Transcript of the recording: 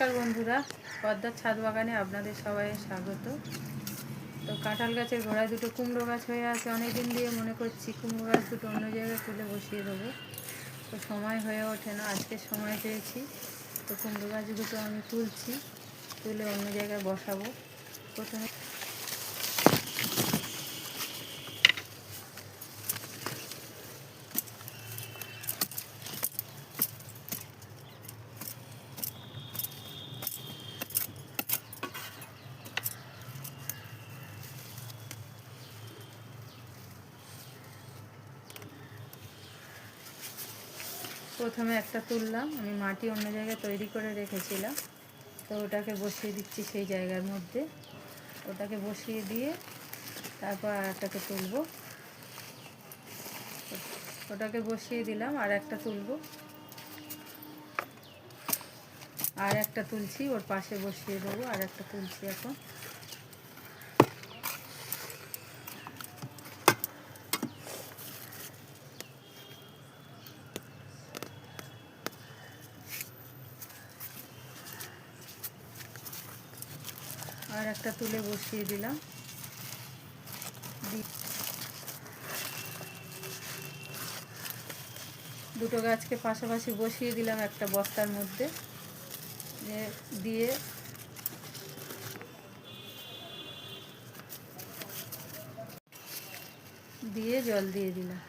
নমস্কার বন্ধুরা, পদ্মার ছাদ বাগানে আপনাদের সবাই স্বাগত। তো কাঁঠাল গাছের গোড়ায় দুটো কুমড়ো গাছ হয়ে আছে, অনেকদিন দিয়ে মনে করছি কুমড়ো গাছ দুটো অন্য জায়গায় তুলে বসিয়ে দেবো। তো সময় হয়ে ওঠে না, আজকে সময় পেয়েছি। তো কুমড়ো গাছ দুটো আমি তুলছি, তুলে অন্য জায়গায় বসাবো। প্রথমে প্রথমে একটা তুললাম, আমি মাটি অন্য জায়গায় তৈরি করে রেখেছিলাম। তো ওটাকে বসিয়ে দিচ্ছি সেই জায়গার মধ্যে। ওটাকে বসিয়ে দিয়ে তারপর আর একটাকে তুলব। ওটাকে বসিয়ে দিলাম, আর একটা তুলব। আর একটা তুলছি, ওর পাশে বসিয়ে দেবো, আর একটা তুলছি এখন। আর একটা তুলে বসিয়ে দিলাম। দুটো গাছকে পাশাপাশি বসিয়ে দিলাম একটা বস্তার মধ্যে। দিয়ে দিয়ে জল দিয়ে দিলাম।